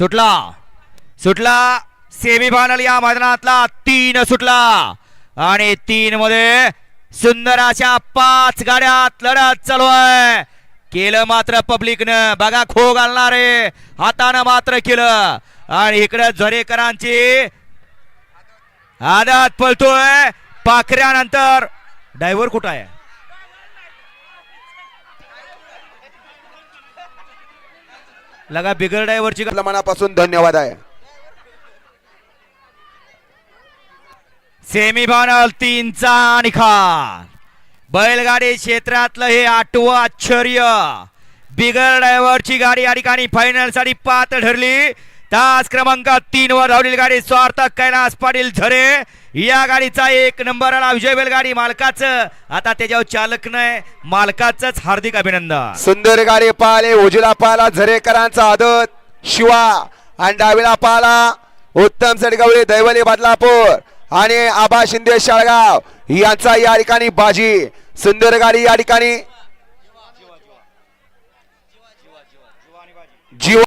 सुटला. सुटला. सेमीफायनल या मैदानातला तीन सुटला. आणि तीन मध्ये सुंदर अशा पाच गाड्यात लढत चालू आहे. केलं मात्र पब्लिकनं. बघा खो आहे हातानं मात्र केलं. आणि इकडे झरेकरांची आदात पळतोय पाखऱ्यानंतर. ड्रायव्हर कुठं आहे? लगा बिगर ड्रायव्हरची मनापासून धन्यवाद आहे. सेमीफायनल तीनचा निकाल बैलगाडी क्षेत्रातलं हे आठवं आश्चर्य. बिगर ड्रायव्हरची गाडी या ठिकाणी फायनलसाठी पात्र ठरली. तास क्रमांक तीन वर धावलेली गाडी स्वार्थ कैलास पाटील झरे. या गाडीचा एक नंबर आला विजय बैलगाडी मालकाचं. आता त्याच्यावर चालक नाही मालकाचंच हार्दिक अभिनंदन. सुंदर गाडी पाहिले उजला पाहिला झरेकरांचा आदत. शिवा आणि डावीला पाहिला उत्तम सडगवळी दैवली बदलापूर. आणि आबा शिंदे शाळगाव. यांचा या ठिकाणी बाजी. सुंदर गाडी या ठिकाणी. जीव